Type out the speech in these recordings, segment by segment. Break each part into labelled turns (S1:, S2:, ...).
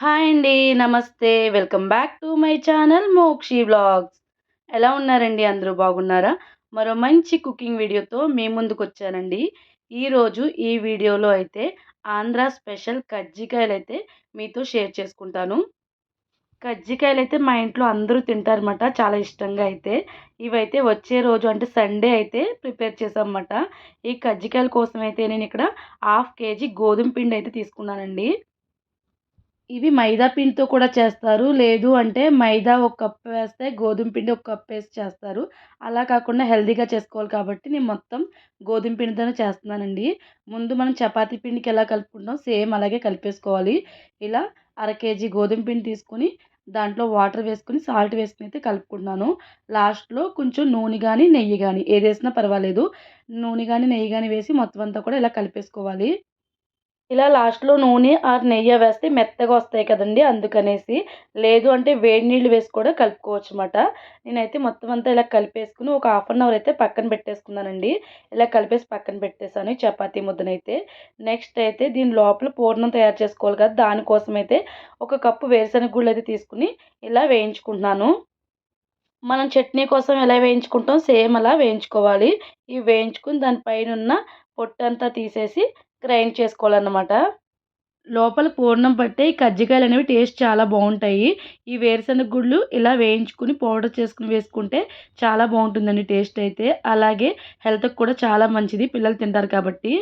S1: Hi అండి నమస్తే. Welcome back to my channel Mokshi blogs ఎలా ఉన్నారండి? అందరూ బాగున్నారా? మరో మంచి కుకింగ్ వీడియోతో మీ ముందుకు వచ్చానండి. ఈరోజు ఈ వీడియోలో అయితే ఆంధ్ర స్పెషల్ కజ్జికాయలు అయితే మీతో షేర్ చేసుకుంటాను. కజ్జికాయలు అయితే మా ఇంట్లో అందరూ తింటారన్నమాట చాలా ఇష్టంగా అయితే. ఇవైతే వచ్చే రోజు అంటే సండే అయితే ప్రిపేర్ చేసామన్నమాట ఈ కజ్జికాయల కోసం అయితే నేను ఇక్కడ హాఫ్ కేజీ గోధుమ పిండి అయితే తీసుకున్నానండి. ఇవి మైదా పిండితో కూడా చేస్తారు. లేదు అంటే మైదా ఒక కప్పు వేస్తే గోధుమ పిండి ఒక కప్పు వేసి చేస్తారు. అలా కాకుండా హెల్తీగా చేసుకోవాలి కాబట్టి నేను మొత్తం గోధుమ పిండితోనే చేస్తున్నానండి. ముందు మనం చపాతీ పిండికి ఎలా కలుపుకుంటాం సేమ్ అలాగే కలిపేసుకోవాలి. ఇలా అర కేజీ గోధుమ పిండి తీసుకుని దాంట్లో వాటర్ వేసుకుని సాల్ట్ వేసుకుని అయితే కలుపుకుంటున్నాను. లాస్ట్లో కొంచెం నూనె కానీ నెయ్యి కానీ ఏది వేసినా పర్వాలేదు. నూనె కానీ నెయ్యి కానీ వేసి మొత్తం అంతా కూడా ఇలా కలిపేసుకోవాలి. ఇలా లాస్ట్లో నూనె ఆర్ నెయ్యి వేస్తే మెత్తగా వస్తాయి కదండి అందుకనేసి లేదు అంటే వేడి నీళ్ళు వేసి కూడా కలుపుకోవచ్చు అనమాట నేనైతే మొత్తం అంతా ఇలా కలిపేసుకుని ఒక హాఫ్ అన్ అవర్ అయితే పక్కన పెట్టేసుకున్నానండి. ఇలా కలిపేసి పక్కన పెట్టేశాను చపాతీ ముద్దనైతే. నెక్స్ట్ అయితే దీని లోపల పూర్ణం తయారు చేసుకోవాలి కదా దానికోసం అయితే ఒక కప్పు వేరుశనగ గుళ్ళు అయితే తీసుకుని ఇలా వేయించుకుంటున్నాను. మనం చట్నీ కోసం ఎలా వేయించుకుంటాం? సేమ్ అలా వేయించుకోవాలి. ఇవి వేయించుకుని దానిపైన ఉన్న పొట్టంతా తీసేసి గ్రైండ్ చేసుకోవాలన్నమాట. లోపల పూర్ణం పట్టే ఈ కజ్జికాయలు అనేవి టేస్ట్ చాలా బాగుంటాయి. ఈ వేరుశనగ గుళ్ళు ఇలా వేయించుకుని పౌడర్ చేసుకుని వేసుకుంటే చాలా బాగుంటుందండి టేస్ట్ అయితే. అలాగే హెల్త్కి కూడా చాలా మంచిది. పిల్లలు తింటారు కాబట్టి.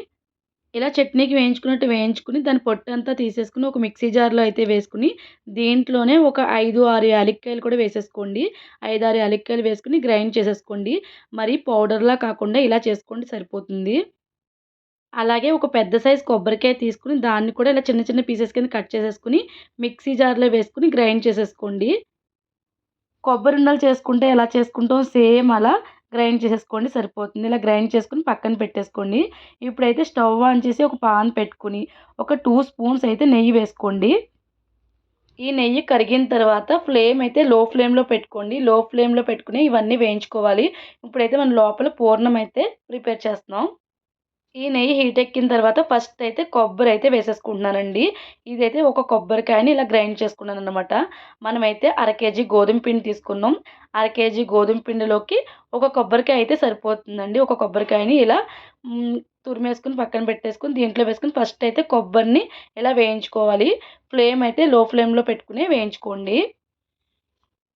S1: ఇలా చట్నీకి వేయించుకున్నట్టు వేయించుకుని దాని పొట్టు అంతా తీసేసుకుని ఒక మిక్సీ జార్లో అయితే వేసుకుని దీంట్లోనే ఒక ఐదు ఆరు యాలక్కాయలు కూడా వేసేసుకోండి. ఐదు ఆరు యాలక్కాయలు వేసుకుని గ్రైండ్ చేసేసుకోండి. మరి పౌడర్లా కాకుండా ఇలా చేసుకోండి సరిపోతుంది. అలాగే ఒక పెద్ద సైజ్ కొబ్బరికాయ తీసుకుని దాన్ని కూడా ఇలా చిన్న చిన్న పీసెస్ కింద కట్ చేసేసుకుని మిక్సీ జార్లో వేసుకుని గ్రైండ్ చేసేసుకోండి. కొబ్బరి ఉండలు చేసుకుంటే ఎలా చేసుకుంటాం? సేమ్ అలా గ్రైండ్ చేసేసుకోండి సరిపోతుంది. ఇలా గ్రైండ్ చేసుకుని పక్కన పెట్టేసుకోండి. ఇప్పుడైతే స్టవ్ ఆన్ చేసి ఒక పాన్ పెట్టుకుని ఒక టూ స్పూన్స్ అయితే నెయ్యి వేసుకోండి. ఈ నెయ్యి కరిగిన తర్వాత ఫ్లేమ్ అయితే లో ఫ్లేమ్లో పెట్టుకోండి. లో ఫ్లేమ్లో పెట్టుకుని ఇవన్నీ వేయించుకోవాలి. ఇప్పుడైతే మనం లోపల పూర్ణం అయితే ప్రిపేర్ చేస్తున్నాం. ఈ నెయ్యి హీట్ ఎక్కిన తర్వాత ఫస్ట్ అయితే కొబ్బరి అయితే వేసేసుకుంటున్నానండి. ఇదైతే ఒక కొబ్బరికాయని ఇలా గ్రైండ్ చేసుకున్నాను అనమాట మనమైతే అర కేజీ గోధుమ పిండి తీసుకున్నాం. అర కేజీ గోధుమ పిండిలోకి ఒక కొబ్బరికాయ అయితే సరిపోతుందండి. ఒక కొబ్బరికాయని ఇలా తురిమేసుకుని పక్కన పెట్టేసుకుని దీంట్లో వేసుకుని ఫస్ట్ అయితే కొబ్బరిని ఇలా వేయించుకోవాలి. ఫ్లేమ్ అయితే లో ఫ్లేమ్లో పెట్టుకుని వేయించుకోండి.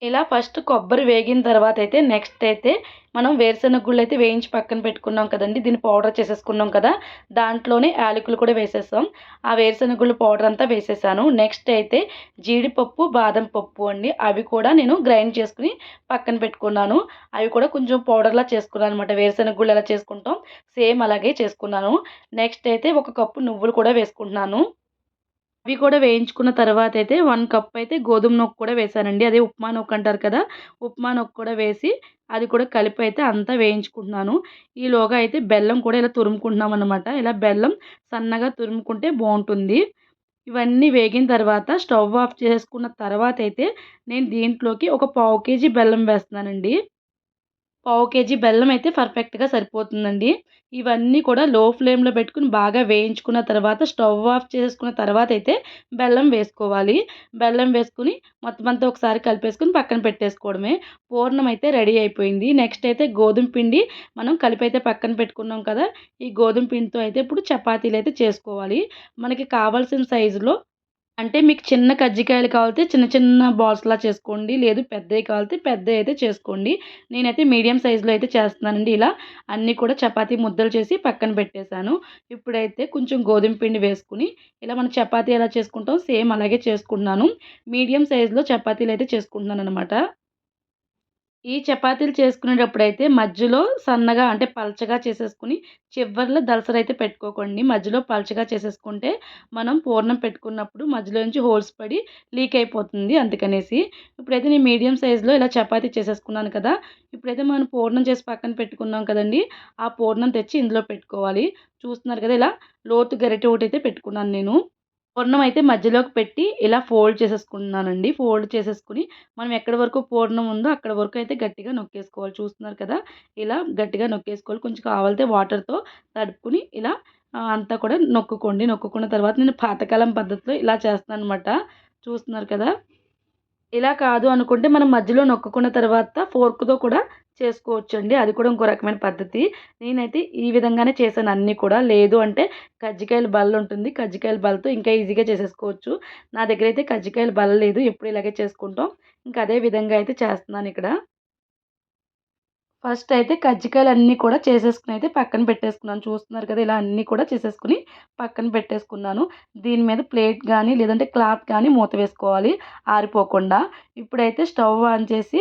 S1: ఇలా ఫస్ట్ కొబ్బరి వేగిన తర్వాత అయితే నెక్స్ట్ అయితే మనం వేరుశెనగ గుళ్ళు అయితే వేయించి పక్కన పెట్టుకున్నాం కదండి. దీన్ని పౌడర్ చేసేసుకున్నాం కదా. దాంట్లోనే యాలకులు కూడా వేసేసాం. ఆ వేరుశెనగ గుళ్ళు పౌడర్ అంతా వేసేసాను. నెక్స్ట్ అయితే జీడిపప్పు బాదం పప్పు అండి. అవి కూడా నేను గ్రైండ్ చేసుకుని పక్కన పెట్టుకున్నాను. అవి కూడా కొంచెం పౌడర్లా చేసుకున్నాను అనమాట వేరుశెనగ గుళ్ళు ఎలా చేసుకుంటాం సేమ్ అలాగే చేసుకున్నాను. నెక్స్ట్ అయితే ఒక కప్పు నువ్వులు కూడా వేసుకుంటున్నాను. అవి కూడా వేయించుకున్న తర్వాత అయితే వన్ కప్ అయితే గోధుమ నొక్కు కూడా వేసానండి అదే ఉప్మా నొక్కు అంటారు కదా ఉప్మా నొక్కు కూడా వేసి అది కూడా కలిపి అయితే అంతా వేయించుకుంటున్నాను. ఈలోగా అయితే బెల్లం కూడా ఇలా తురుముకుంటున్నాం అనమాట ఇలా బెల్లం సన్నగా తురుముకుంటే బాగుంటుంది. ఇవన్నీ వేగిన తర్వాత స్టవ్ ఆఫ్ చేసుకున్న తర్వాత అయితే నేను దీంట్లోకి ఒక పావు కేజీ బెల్లం వేస్తున్నానండి. పావు కేజీ బెల్లం అయితే పర్ఫెక్ట్గా సరిపోతుందండి. ఇవన్నీ కూడా లో ఫ్లేమ్లో పెట్టుకుని బాగా వేయించుకున్న తర్వాత స్టవ్ ఆఫ్ చేసుకున్న తర్వాత అయితే బెల్లం వేసుకోవాలి. బెల్లం వేసుకుని మొత్తం అంతా ఒకసారి కలిపేసుకుని పక్కన పెట్టేసుకోవడమే. పూర్ణం అయితే రెడీ అయిపోయింది. నెక్స్ట్ అయితే గోధుమ పిండి మనం కలిపి అయితే పక్కన పెట్టుకున్నాం కదా ఈ గోధుమ పిండితో అయితే ఇప్పుడు చపాతీలు అయితే చేసుకోవాలి. మనకి కావాల్సిన సైజులో అంటే మీకు చిన్న కజ్జికాయలు కావాలితే చిన్న చిన్న బాల్స్లా చేసుకోండి. లేదు పెద్దవి కావాలితే పెద్దవి అయితే చేసుకోండి. నేనైతే మీడియం సైజులో అయితే చేస్తున్నానండి ఇలా. అన్నీ కూడా చపాతీ ముద్దలు చేసి పక్కన పెట్టేశాను. ఇప్పుడైతే కొంచెం గోధుమ పిండి వేసుకుని ఇలా మనం చపాతీ ఎలా చేసుకుంటాం సేమ్ అలాగే చేసుకుంటున్నాను. మీడియం సైజులో చపాతీలు అయితే చేసుకుంటున్నాను అనమాట ఈ చపాతీలు చేసుకునేటప్పుడు అయితే మధ్యలో సన్నగా అంటే పలచగా చేసేసుకుని చివర్లో అయితే పెట్టుకోకండి. మధ్యలో పలచగా చేసేసుకుంటే మనం పూర్ణం పెట్టుకున్నప్పుడు మధ్యలో నుంచి హోల్స్ పడి లీక్ అయిపోతుంది అందుకనేసి. ఇప్పుడైతే నేను మీడియం సైజులో ఇలా చపాతీ చేసేసుకున్నాను కదా. ఇప్పుడైతే మనం పూర్ణం చేసి పక్కన పెట్టుకున్నాం కదండి. ఆ పూర్ణం తెచ్చి ఇందులో పెట్టుకోవాలి. చూస్తున్నారు కదా ఇలా లోతు గరిటె ఒకటి అయితే పెట్టుకున్నాను నేను. పూర్ణం అయితే మధ్యలోకి పెట్టి ఇలా ఫోల్డ్ చేసేసుకుంటున్నానండి ఫోల్డ్ చేసేసుకుని మనం ఎక్కడ వరకు పూర్ణం ఉందో అక్కడ వరకు అయితే గట్టిగా నొక్కేసుకోవాలి. చూస్తున్నారు కదా ఇలా గట్టిగా నొక్కేసుకోవాలి. కొంచెం కావాలితే వాటర్తో తడుపుకుని ఇలా అంతా కూడా నొక్కుకోండి. నొక్కుకున్న తర్వాత నేను పాతకాలం పద్ధతిలో ఇలా చేస్తాను అనమాట చూస్తున్నారు కదా ఇలా కాదు అనుకుంటే మనం మధ్యలో నొక్కుకున్న తర్వాత ఫోర్క్తో కూడా చేసుకోవచ్చు అండి అది కూడా ఇంకో రకమైన పద్ధతి. నేనైతే ఈ విధంగానే చేశాను. అన్నీ కూడా లేదు అంటే కజ్జికాయల బల్ల ఉంటుంది. కజ్జికాయల బల్లతో ఇంకా ఈజీగా చేసేసుకోవచ్చు. నా దగ్గర అయితే కజ్జికాయల బల్ల లేదు. ఎప్పుడు ఇలాగే చేసుకుంటాం. ఇంకా అదే విధంగా అయితే చేస్తున్నాను ఇక్కడ. ఫస్ట్ అయితే కజ్జికాయలు అన్నీ కూడా చేసేసుకుని అయితే పక్కన పెట్టేసుకున్నాను. చూస్తున్నారు కదా ఇలా అన్నీ కూడా చేసేసుకుని పక్కన పెట్టేసుకున్నాను. దీని మీద ప్లేట్ కానీ లేదంటే క్లాత్ కానీ మూత వేసుకోవాలి ఆరిపోకుండా. ఇప్పుడైతే స్టవ్ ఆన్ చేసి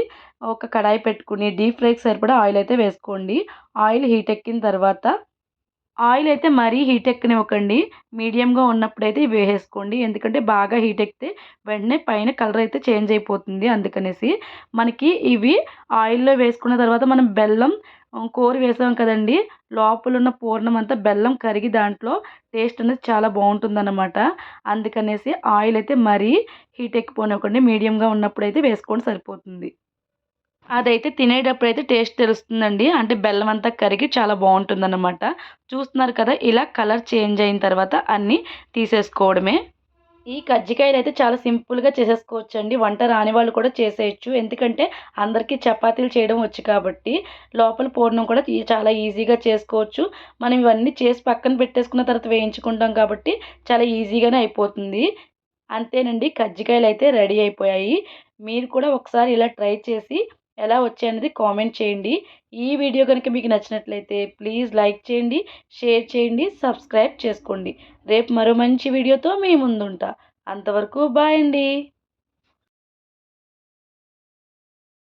S1: ఒక కడాయి పెట్టుకుని డీప్ ఫ్రైకి సరిపడా ఆయిల్ అయితే వేసుకోండి. ఆయిల్ హీట్ ఎక్కిన తర్వాత ఆయిల్ అయితే మరీ హీట్ ఎక్కనివ్వకండి. మీడియంగా ఉన్నప్పుడైతే ఇవి వేసేసుకోండి. ఎందుకంటే బాగా హీట్ ఎక్కితే వెంటనే పైన కలర్ అయితే చేంజ్ అయిపోతుంది అందుకనేసి. మనకి ఇవి ఆయిల్లో వేసుకున్న తర్వాత మనం బెల్లం కోరి వేసాం కదండి. లోపల ఉన్న పూర్ణం అంతా బెల్లం కరిగి దాంట్లో టేస్ట్ అనేది చాలా బాగుంటుంది అనమాట అందుకనేసి ఆయిల్ అయితే మరీ హీట్ ఎక్కిపోనివ్వకండి. మీడియంగా ఉన్నప్పుడైతే వేసుకోండి సరిపోతుంది. అదైతే తినేటప్పుడు అయితే టేస్ట్ తెలుస్తుందండి. అంటే బెల్లం అంతా కరిగి చాలా బాగుంటుందన్నమాట. చూస్తున్నారు కదా ఇలా కలర్ చేంజ్ అయిన తర్వాత అన్నీ తీసేసుకోవడమే. ఈ కజ్జికాయలు అయితే చాలా సింపుల్గా చేసేసుకోవచ్చు అండి వంట రాని వాళ్ళు కూడా చేసేయచ్చు. ఎందుకంటే అందరికీ చపాతీలు చేయడం వచ్చు కాబట్టి లోపల పూర్ణం కూడా చాలా ఈజీగా చేసుకోవచ్చు. మనం ఇవన్నీ చేసి పక్కన పెట్టేసుకున్న తర్వాత వేయించుకుంటాం కాబట్టి చాలా ఈజీగానే అయిపోతుంది. అంతేనండి కజ్జికాయలు అయితే రెడీ అయిపోయాయి. మీరు కూడా ఒకసారి ఇలా ట్రై చేసి ఎలా వచ్చాయనేది కామెంట్ చేయండి. ఈ వీడియో కనుక మీకు నచ్చినట్లయితే ప్లీజ్ లైక్ చేయండి షేర్ చేయండి సబ్స్క్రైబ్ చేసుకోండి. రేపు మరో మంచి వీడియోతో మీ ముందుంటా. అంతవరకు బాయ్ అండి.